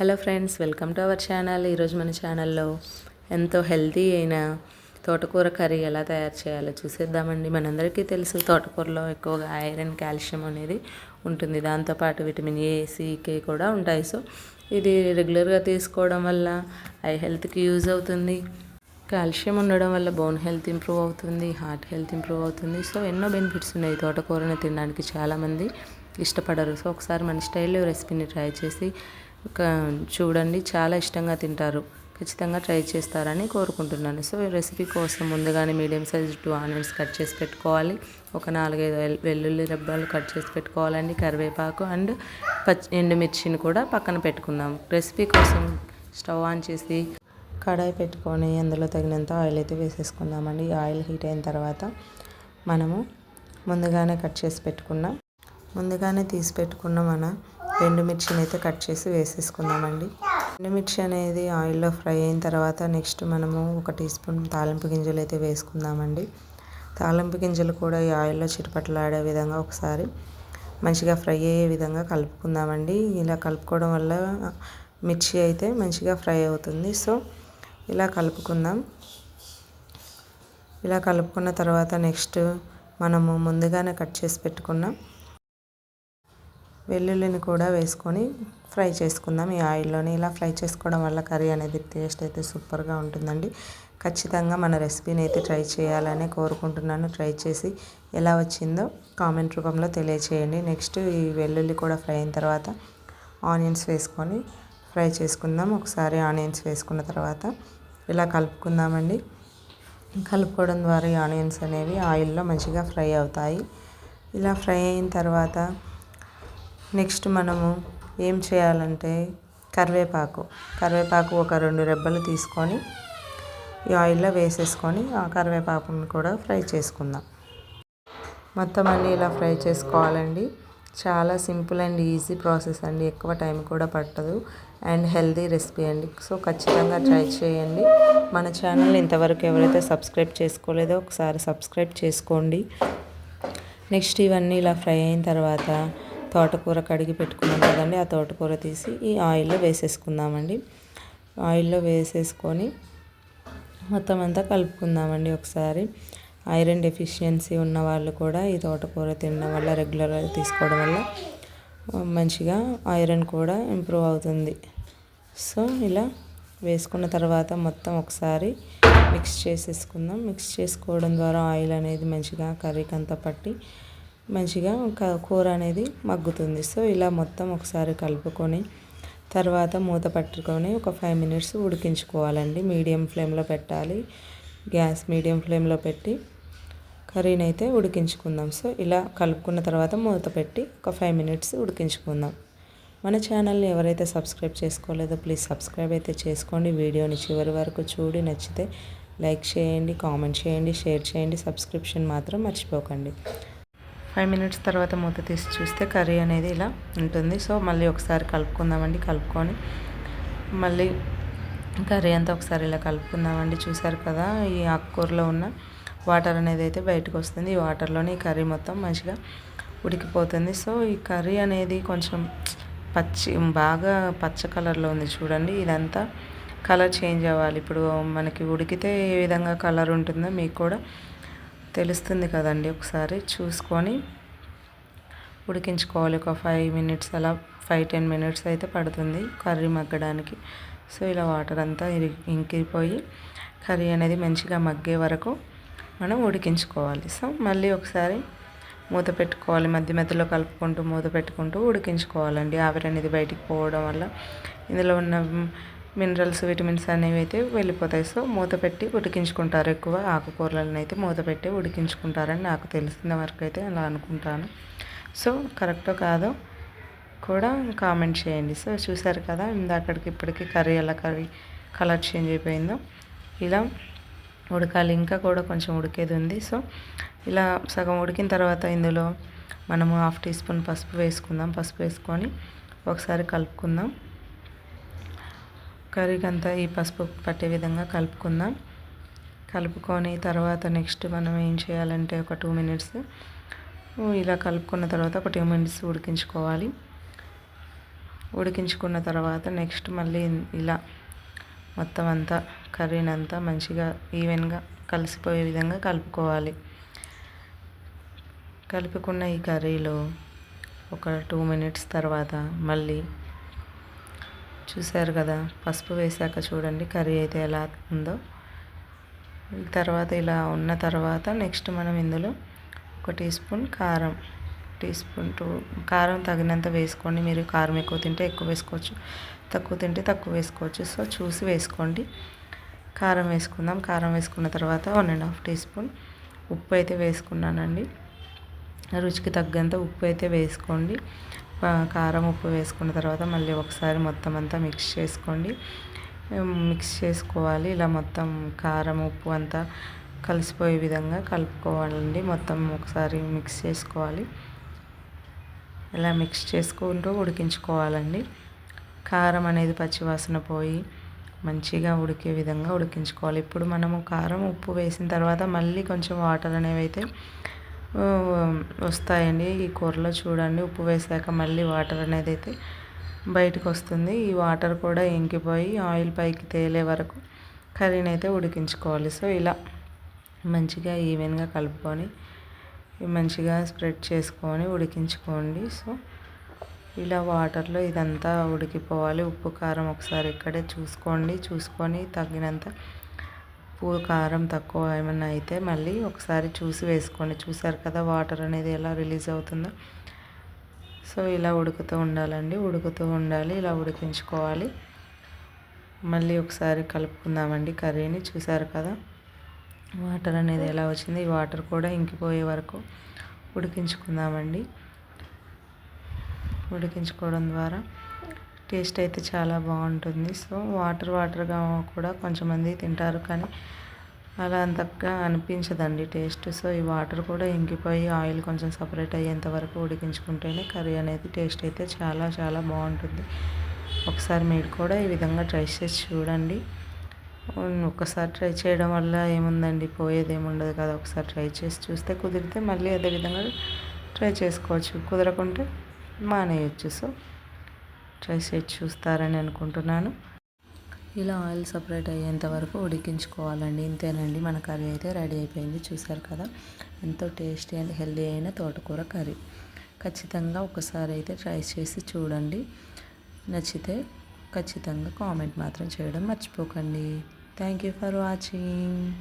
Hello friends welcome to our channel. ఈరోజు మన ఛానల్లో ఎంతో హెల్తీ అయిన తోటకూర కర్రీ ఎలా తయారు చేయాలో చూసేద్దామండి. మనందరికీ తెలుసు తోటకూరలో ఎక్కువగా ఐరన్ కాల్షియం అనేది ఉంటుంది. దాంతోపాటు విటమిన్ ఏ సికే కూడా ఉంటాయి. సో ఇది రెగ్యులర్గా తీసుకోవడం వల్ల ఐ హెల్త్కి యూజ్ అవుతుంది. కాల్షియం ఉండడం వల్ల బోన్ హెల్త్ ఇంప్రూవ్ అవుతుంది హార్ట్ హెల్త్ ఇంప్రూవ్ అవుతుంది. సో ఎన్నో బెనిఫిట్స్ ఉన్నాయి తోటకూరని తినడానికి. చాలామంది ఇష్టపడరు. సో ఒకసారి మన స్టైల్లో రెసిపీని ట్రై చేసి చూడండి చాలా ఇష్టంగా తింటారు. ఖచ్చితంగా ట్రై చేస్తారని కోరుకుంటున్నాను. సో ఈ రెసిపీ కోసం ముందుగానే medium size two onions cut చేసి పెట్టుకోవాలి. ఒక నాలుగైదు వెల్లుల్లి రెబ్బలు కట్ చేసి పెట్టుకోవాలండి. కరివేపాకు అండ్ పచ్చి ఎండుమిర్చిని కూడా పక్కన పెట్టుకుందాం. రెసిపీ కోసం స్టవ్ ఆన్ చేసి కడాయి పెట్టుకొని అందులో తగినంత ఆయిల్ అయితే వేసేసుకుందామండి. ఆయిల్ హీట్ అయిన తర్వాత మనము ముందుగానే కట్ చేసి పెట్టుకున్న ముందుగానే తీసి పెట్టుకున్న మన ఎండుమిర్చిని అయితే కట్ చేసి వేసేసుకుందామండి. ఎండుమిర్చి అనేది ఆయిల్లో ఫ్రై అయిన తర్వాత నెక్స్ట్ మనము ఒక టీ స్పూన్ తాలింపు గింజలు అయితే వేసుకుందామండి. తాలింపు గింజలు కూడా ఈ ఆయిల్లో చిరుపట్లాడే విధంగా ఒకసారి మంచిగా ఫ్రై అయ్యే విధంగా కలుపుకుందామండి. ఇలా కలుపుకోవడం వల్ల మిర్చి అయితే మంచిగా ఫ్రై అవుతుంది. సో ఇలా కలుపుకుందాం. ఇలా కలుపుకున్న తర్వాత నెక్స్ట్ మనము ముందుగానే కట్ చేసి పెట్టుకున్నాం వెల్లుల్లిని కూడా వేసుకొని ఫ్రై చేసుకుందాం. ఈ ఆయిల్లోనే ఇలా ఫ్రై చేసుకోవడం వల్ల కర్రీ అనేది టేస్ట్ అయితే సూపర్గా ఉంటుందండి. ఖచ్చితంగా మన రెసిపీని అయితే ట్రై చేయాలని కోరుకుంటున్నాను. ట్రై చేసి ఎలా వచ్చిందో కామెంట్ రూపంలో తెలియచేయండి. నెక్స్ట్ ఈ వెల్లుల్లి కూడా ఫ్రై అయిన తర్వాత ఆనియన్స్ వేసుకొని ఫ్రై చేసుకుందాం. ఒకసారి ఆనియన్స్ వేసుకున్న తర్వాత ఇలా కలుపుకుందామండి. కలుపుకోవడం ద్వారా ఈ ఆనియన్స్ అనేవి ఆయిల్లో మంచిగా ఫ్రై అవుతాయి. ఇలా ఫ్రై అయిన తర్వాత నెక్స్ట్ మనము ఏం చేయాలంటే కరివేపాకు. కరివేపాకు ఒక రెండు రెబ్బలు తీసుకొని ఈ ఆయిల్లో వేసేసుకొని ఆ కరివేపాకును కూడా ఫ్రై చేసుకుందాం. మొత్తం అన్నీ ఇలా ఫ్రై చేసుకోవాలండి. చాలా సింపుల్ అండ్ ఈజీ ప్రాసెస్ అండి. ఎక్కువ టైం కూడా పట్టదు. అండ్ హెల్దీ రెసిపీ అండి. సో ఖచ్చితంగా ట్రై చేయండి. మన ఛానల్ ఇంతవరకు ఎవరైతే సబ్స్క్రైబ్ చేసుకోలేదో ఒకసారి సబ్స్క్రైబ్ చేసుకోండి. నెక్స్ట్ ఇవన్నీ ఇలా ఫ్రై అయిన తర్వాత తోటకూర కడిగి పెట్టుకున్నాం కదండి ఆ తోటకూర తీసి ఈ ఆయిల్లో వేసేసుకుందామండి. ఆయిల్లో వేసేసుకొని మొత్తం అంతా కలుపుకుందామండి ఒకసారి. ఐరన్ డెఫిషియన్సీ ఉన్న వాళ్ళు కూడా ఈ తోటకూర తినడం వల్ల రెగ్యులర్గా తీసుకోవడం వల్ల మంచిగా ఐరన్ కూడా ఇంప్రూవ్ అవుతుంది. సో ఇలా వేసుకున్న తర్వాత మొత్తం ఒకసారి మిక్స్ చేసేసుకుందాం. మిక్స్ చేసుకోవడం ద్వారా ఆయిల్ అనేది మంచిగా కర్రీకి అంతా పట్టి మంచిగా కూర అనేది మగ్గుతుంది. సో ఇలా మొత్తం ఒకసారి కలుపుకొని తర్వాత మూత పట్టుకొని ఒక ఫైవ్ మినిట్స్ ఉడికించుకోవాలండి. మీడియం ఫ్లేమ్లో పెట్టాలి. గ్యాస్ మీడియం ఫ్లేమ్లో పెట్టి కర్రీని అయితే ఉడికించుకుందాం. సో ఇలా కలుపుకున్న తర్వాత మూత పెట్టి ఒక ఫైవ్ మినిట్స్ ఉడికించుకుందాం. మన ఛానల్ని ఎవరైతే సబ్స్క్రైబ్ చేసుకోలేదో ప్లీజ్ సబ్స్క్రైబ్ అయితే చేసుకోండి. వీడియోని చివరి వరకు చూడి నచ్చితే లైక్ చేయండి కామెంట్ చేయండి షేర్ చేయండి. సబ్స్క్రిప్షన్ మాత్రం మర్చిపోకండి. ఫైవ్ మినిట్స్ తర్వాత మూత తీసి చూస్తే కర్రీ అనేది ఇలా ఉంటుంది. సో మళ్ళీ ఒకసారి కలుపుకుందామండి. కలుపుకొని మళ్ళీ కర్రీ అంతా ఒకసారి ఇలా కలుపుకుందామండి. చూసారు కదా ఈ ఆకుకూరలో ఉన్న వాటర్ అనేది అయితే బయటకు వస్తుంది. ఈ వాటర్లోనే ఈ కర్రీ మొత్తం మంచిగా ఉడికిపోతుంది. సో ఈ కర్రీ అనేది కొంచెం పచ్చి బాగా పచ్చ కలర్లో ఉంది చూడండి. ఇదంతా కలర్ చేంజ్ అవ్వాలి. ఇప్పుడు మనకి ఉడికితే ఏ విధంగా కలర్ ఉంటుందో మీకు కూడా తెలుస్తుంది కదండి ఒకసారి. చూసుకొని ఉడికించుకోవాలి. ఒక ఫైవ్ మినిట్స్ అలా ఫైవ్ టెన్ మినిట్స్ అయితే పడుతుంది కర్రీ మగ్గడానికి. సో ఇలా వాటర్ అంతా ఇంకిపోయి కర్రీ అనేది మంచిగా మగ్గే వరకు మనం ఉడికించుకోవాలి. సో మళ్ళీ ఒకసారి మూత పెట్టుకోవాలి. మధ్య మధ్యలో కలుపుకుంటూ మూత పెట్టుకుంటూ ఉడికించుకోవాలండి. ఆవిరి అనేది బయటికి పోవడం వల్ల ఇందులో ఉన్న మినరల్స్ విటమిన్స్ అనేవి అయితే వెళ్ళిపోతాయి. సో మూత పెట్టి ఉడికించుకుంటారు ఎక్కువ. ఆకుకూరలను అయితే మూత పెట్టి ఉడికించుకుంటారని నాకు తెలిసిన వరకు అయితే అలా అనుకుంటాను. సో కరెక్టో కాదో కూడా కామెంట్ చేయండి. సో చూసారు కదా ఇందాకడికి ఇప్పటికి కర్రీ ఎలా కర్రీ కలర్ చేంజ్ అయిపోయిందో. ఇలా ఉడకాలి. ఇంకా కూడా కొంచెం ఉడికేది ఉంది. సో ఇలా సగం ఉడికిన తర్వాత ఇందులో మనము హాఫ్ టీ స్పూన్ పసుపు వేసుకుందాం. పసుపు వేసుకొని ఒకసారి కలుపుకుందాం. కర్రీకి అంతా ఈ పసుపు పట్టే విధంగా కలుపుకుందాం. కలుపుకొని తర్వాత నెక్స్ట్ మనం ఏం చేయాలంటే ఒక టూ మినిట్స్ ఇలా కలుపుకున్న తర్వాత ఒక టూ మినిట్స్ ఉడికించుకోవాలి. ఉడికించుకున్న తర్వాత నెక్స్ట్ మళ్ళీ ఇలా మొత్తం అంతా కర్రీని అంతా మంచిగా ఈవెన్గా కలిసిపోయే విధంగా కలుపుకోవాలి. కలుపుకున్న ఈ కర్రీలో ఒక టూ మినిట్స్ తర్వాత మళ్ళీ చూసారు కదా పసుపు వేసాక చూడండి కర్రీ అయితే ఎలా ఉందో. తర్వాత ఇలా ఉన్న తర్వాత నెక్స్ట్ మనం ఇందులో ఒక టీ స్పూన్ కారం టీ స్పూన్ టూ కారం తగినంత వేసుకోండి. మీరు కారం ఎక్కువ తింటే ఎక్కువ వేసుకోవచ్చు తక్కువ తింటే తక్కువ వేసుకోవచ్చు. సో చూసి వేసుకోండి. కారం వేసుకుందాం. కారం వేసుకున్న తర్వాత one and half teaspoon ఉప్పు అయితే వేసుకున్నానండి. రుచికి తగ్గంత ఉప్పు అయితే వేసుకోండి. కారం ఉప్పు వేసుకున్న తర్వాత మళ్ళీ ఒకసారి మొత్తం అంతా మిక్స్ చేసుకోండి. మిక్స్ చేసుకోవాలి. ఇలా మొత్తం కారం ఉప్పు అంతా కలిసిపోయే విధంగా కలుపుకోవాలండి. మొత్తం ఒకసారి మిక్స్ చేసుకోవాలి. ఇలా మిక్స్ చేసుకుంటూ ఉడికించుకోవాలండి. కారం అనేది పచ్చివాసన పోయి మంచిగా ఉడికే విధంగా ఉడికించుకోవాలి. ఇప్పుడు మనము కారం ఉప్పు వేసిన తర్వాత మళ్ళీ కొంచెం వాటర్ అనేవి అయితే వస్తాయండి. ఈ కూరలో చూడండి ఉప్పు వేసాక మళ్ళీ వాటర్ అనేది అయితే బయటకు వస్తుంది. ఈ వాటర్ కూడా ఇంకిపోయి ఆయిల్ పైకి తేలే వరకు కర్రీని అయితే ఉడికించుకోవాలి. సో ఇలా మంచిగా ఈవెన్గా కలుపుకొని మంచిగా స్ప్రెడ్ చేసుకొని ఉడికించుకోండి. సో ఇలా వాటర్లో ఇదంతా ఉడికిపోవాలి. ఉప్పు కారం ఒకసారి ఇక్కడే చూసుకోండి. చూసుకొని తగినంత ఉప్పు కారం తక్కువ ఏమన్నా అయితే మళ్ళీ ఒకసారి చూసి వేసుకోండి. చూసారు కదా వాటర్ అనేది ఎలా రిలీజ్ అవుతుందో. సో ఇలా ఉడుకుతూ ఉండాలండి. ఉడుకుతూ ఉండాలి. ఇలా ఉడికించుకోవాలి. మళ్ళీ ఒకసారి కలుపుకుందామండి కర్రీని. చూసారు కదా వాటర్ అనేది ఎలా వచ్చింది. ఈ వాటర్ కూడా ఇంకిపోయే వరకు ఉడికించుకుందామండి. ఉడికించుకోవడం ద్వారా టేస్ట్ అయితే చాలా బాగుంటుంది. సో వాటర్ వాటర్గా కూడా కొంచెంమంది తింటారు కానీ అలా అంతగా అనిపించదండి టేస్ట్. సో ఈ వాటర్ కూడా ఇంకిపోయి ఆయిల్ కొంచెం సపరేట్ అయ్యేంత వరకు ఉడికించుకుంటేనే కర్రీ అనేది టేస్ట్ అయితే చాలా చాలా బాగుంటుంది. ఒకసారి మీరు కూడా ఈ విధంగా ట్రై చేసి చూడండి. ఒకసారి ట్రై చేయడం వల్ల ఏముందండి? పోయేది ఏముండదు కదా ఒకసారి ట్రై చేసి చూస్తే కుదిరితే మళ్ళీ అదే విధంగా ట్రై చేసుకోవచ్చు. కుదరకుంటే మానేయచ్చు. సో ట్రై చేసి చూస్తారని అనుకుంటున్నాను. ఇలా ఆయిల్ సపరేట్ అయ్యేంత వరకు ఉడికించుకోవాలండి. ఇంతేనండి మన కర్రీ అయితే రెడీ అయిపోయింది. చూసారు కదా ఎంతో టేస్టీ అండ్ హెల్దీ అయిన తోటకూర కర్రీ. ఖచ్చితంగా ఒకసారి అయితే ట్రై చేసి చూడండి. నచ్చితే ఖచ్చితంగా కామెంట్ మాత్రం చేయడం మర్చిపోకండి. Thank you for watching.